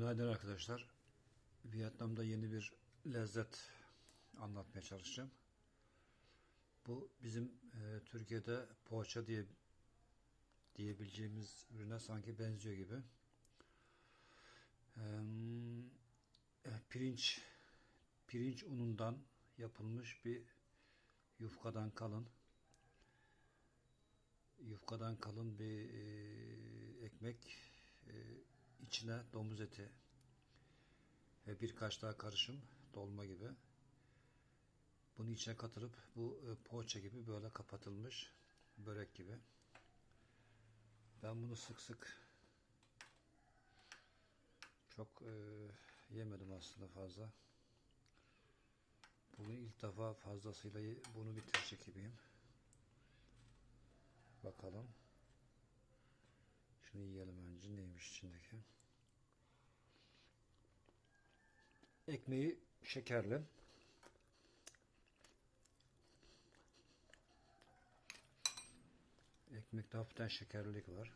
Günaydın arkadaşlar. Vietnam'da yeni bir lezzet anlatmaya çalışacağım. Bu bizim e, Türkiye'de poğaça diye diyebileceğimiz ürüne sanki benziyor gibi. E, e, pirinç pirinç unundan yapılmış bir yufkadan kalın yufkadan kalın bir e, ekmek e, içine domuz eti ve birkaç daha karışım dolma gibi. Bunu içine katılıp bu e, poğaça gibi böyle kapatılmış börek gibi. Ben bunu sık sık çok e, yemedim aslında fazla. Bugün ilk defa fazlasıyla bunu bitirecek gibiyim bakalım şunu yiyelim önce. Neymiş içindeki? Ekmeği şekerli. Ekmekte hafiften şekerlilik var.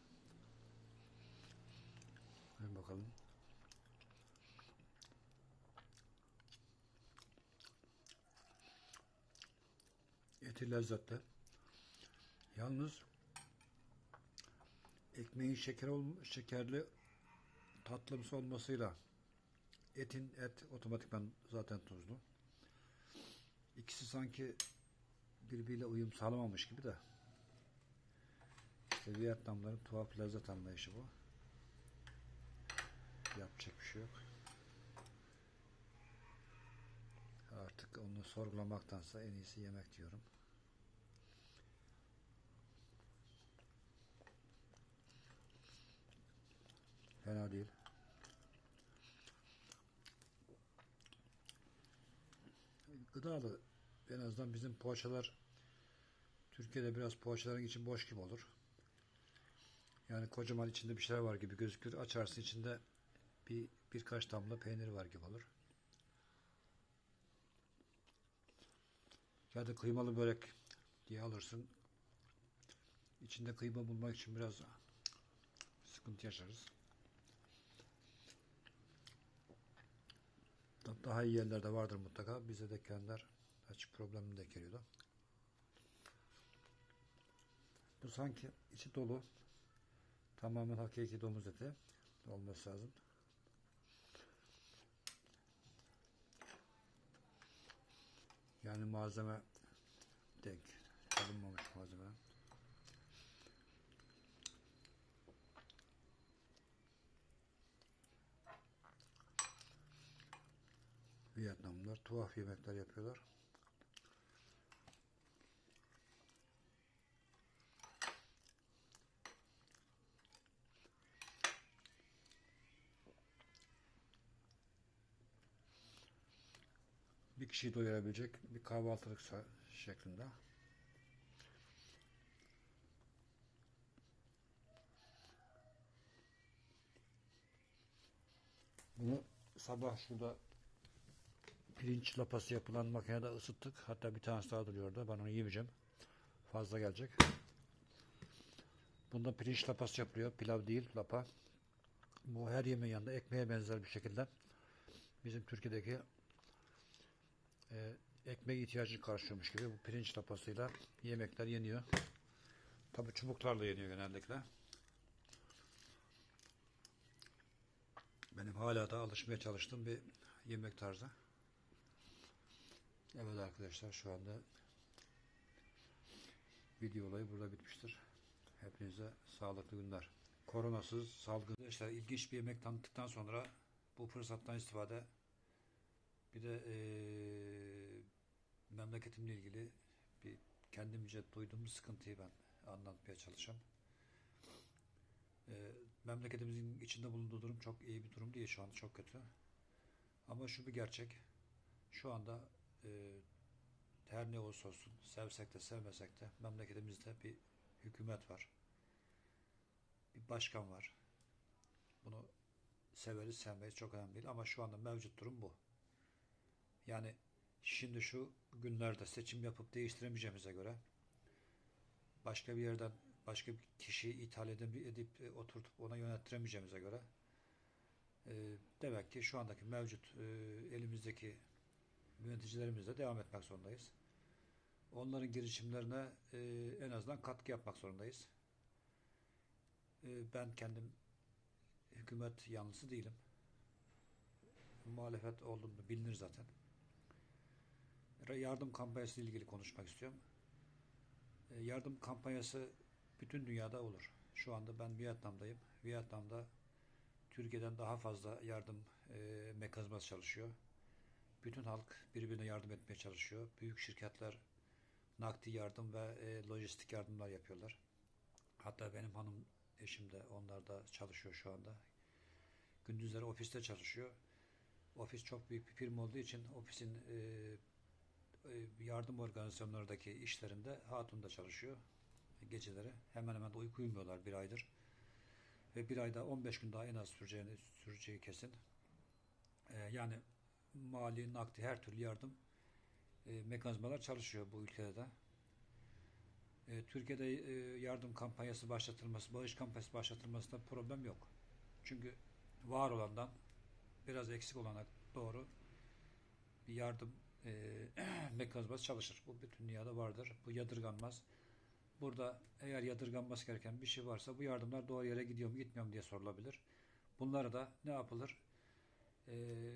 Hadi bakalım. Eti lezzetli. Yalnız ekmeğin şeker ol, şekerli tatlımsı olmasıyla etin et otomatikman zaten tuzlu. İkisi sanki birbiriyle uyum sağlamamış gibi de. İşte Vietnamların tuhaf lezzet anlayışı bu. Yapacak bir şey yok. Artık onu sorgulamaktansa en iyisi yemek diyorum. Fena değil. Gıdalı en azından bizim poğaçalar Türkiye'de biraz poğaçaların için boş gibi olur. Yani kocaman içinde bir şeyler var gibi gözükür. Açarsın içinde bir birkaç damla peynir var gibi olur. Ya da kıymalı börek diye alırsın. İçinde kıyma bulmak için biraz sıkıntı yaşarız. Daha iyi yerlerde vardır mutlaka. Bize de kendiler açık problemini de geliyordu. Bu sanki içi dolu. Tamamen hakiki domuz eti olması lazım. Yani malzeme denk. Alınmamış malzeme. Vietnamlılar tuhaf yemekler yapıyorlar. Bir kişiyi doyurabilecek bir kahvaltılık şeklinde. Bunu sabah şurada pirinç lapası yapılan makinede ısıttık. Hatta bir tanesi daha duruyor orada. Ben onu yemeyeceğim. Fazla gelecek. Bunda pirinç lapası yapılıyor. Pilav değil, lapa. Bu her yemeğin yanında ekmeğe benzer bir şekilde bizim Türkiye'deki e, ekmek ihtiyacını karşılıyormuş gibi bu pirinç lapasıyla yemekler yeniyor. Tabi çubuklarla yeniyor genellikle. Benim hala da alışmaya çalıştığım bir yemek tarzı. Evet arkadaşlar şu anda video olayı burada bitmiştir. Hepinize sağlıklı günler. Koronasız salgın. Arkadaşlar ilginç bir yemek tanıttıktan sonra bu fırsattan istifade bir de eee memleketimle ilgili bir kendimce duyduğum sıkıntıyı ben anlatmaya çalışacağım. Eee, memleketimizin içinde bulunduğu durum çok iyi bir durum değil şu anda çok kötü. Ama şu bir gerçek. Şu anda eee, her ne olursa olsun sevsek de sevmesek de memleketimizde bir hükümet var. Bir başkan var. Bunu severiz sevmeyiz çok önemli değil ama şu anda mevcut durum bu. Yani şimdi şu günlerde seçim yapıp değiştiremeyeceğimize göre başka bir yerden başka bir kişiyi ithal edip, edip e, oturtup ona yönettiremeyeceğimize göre e, demek ki şu andaki mevcut e, elimizdeki yöneticilerimizle devam etmek zorundayız. Onların girişimlerine e, en azından katkı yapmak zorundayız. E, ben kendim hükümet yanlısı değilim. Muhalefet olduğum da bilinir zaten. Yardım kampanyası ile ilgili konuşmak istiyorum. E, yardım kampanyası bütün dünyada olur. Şu anda ben Vietnam'dayım. Vietnam'da Türkiye'den daha fazla yardım e, mekanizması çalışıyor. Bütün halk birbirine yardım etmeye çalışıyor. Büyük şirketler nakdi yardım ve e, lojistik yardımlar yapıyorlar. Hatta benim hanım eşim de onlar da çalışıyor şu anda. Gündüzleri ofiste çalışıyor. Ofis çok büyük bir firma olduğu için ofisin e, e, yardım organizasyonlarındaki işlerinde hatun da çalışıyor geceleri. Hemen hemen de uyku uyumuyorlar bir aydır. Ve bir ayda 15 gün daha en az süreceğini, süreceği kesin. E, yani mali, nakdi her türlü yardım e, mekanizmalar çalışıyor bu ülkede de. E, Türkiye'de e, yardım kampanyası başlatılması, bağış kampanyası başlatılmasında problem yok. Çünkü var olandan biraz eksik olana doğru bir yardım e, mekanizması çalışır. Bu bütün dünyada vardır. Bu yadırganmaz. Burada eğer yadırganması gereken bir şey varsa bu yardımlar doğru yere gidiyor mu gitmiyor mu diye sorulabilir. Bunları da ne yapılır? E,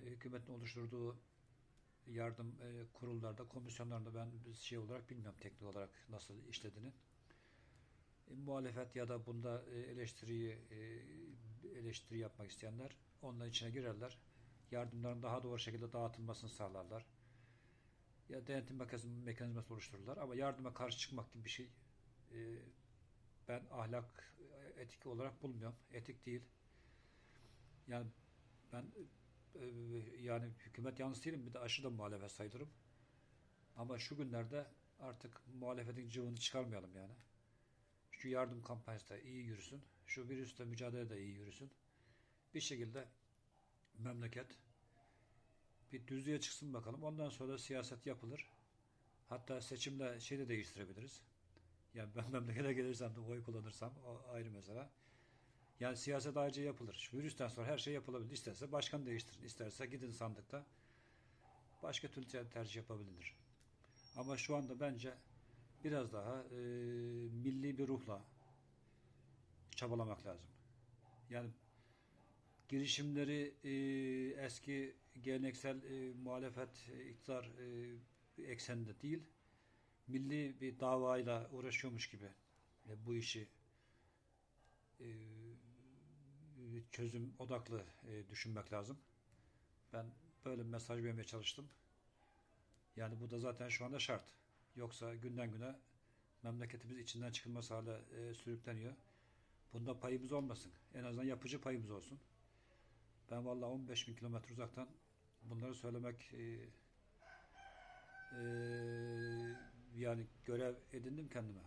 hükümetin oluşturduğu yardım e, kurullarda, komisyonlarında ben şey olarak bilmiyorum teknik olarak nasıl işlediğini. E, muhalefet ya da bunda e, eleştiriyi e, eleştiri yapmak isteyenler onların içine girerler. Yardımların daha doğru şekilde dağıtılmasını sağlarlar. Ya denetim mekanizması, oluştururlar ama yardıma karşı çıkmak gibi bir şey e, ben ahlak etik olarak bulmuyorum. Etik değil. Yani ben e, yani hükümet yanlısı değilim. Bir de aşı da muhalefet sayılırım. Ama şu günlerde artık muhalefetin cıvını çıkarmayalım yani. Şu yardım kampanyası da iyi yürüsün. Şu virüsle mücadele de iyi yürüsün. Bir şekilde memleket bir düzlüğe çıksın bakalım. Ondan sonra siyaset yapılır. Hatta seçimle şey de değiştirebiliriz. Yani ben memlekete gelirsem de oy kullanırsam o ayrı mesela. Yani siyaset ayrıca yapılır. Virüsten sonra her şey yapılabilir. İsterse başkan değiştirin. isterse gidin sandıkta. Başka türlü tercih yapabilir. Ama şu anda bence biraz daha e, milli bir ruhla çabalamak lazım. Yani girişimleri e, eski geleneksel e, muhalefet e, iktidar e, ekseninde değil milli bir davayla uğraşıyormuş gibi e, bu işi e, çözüm odaklı e, düşünmek lazım. Ben böyle bir mesaj vermeye çalıştım. Yani bu da zaten şu anda şart. Yoksa günden güne memleketimiz içinden çıkılmaz hale e, sürükleniyor. Bunda payımız olmasın. En azından yapıcı payımız olsun. Ben vallahi 15 bin kilometre uzaktan bunları söylemek e, e, yani görev edindim kendime.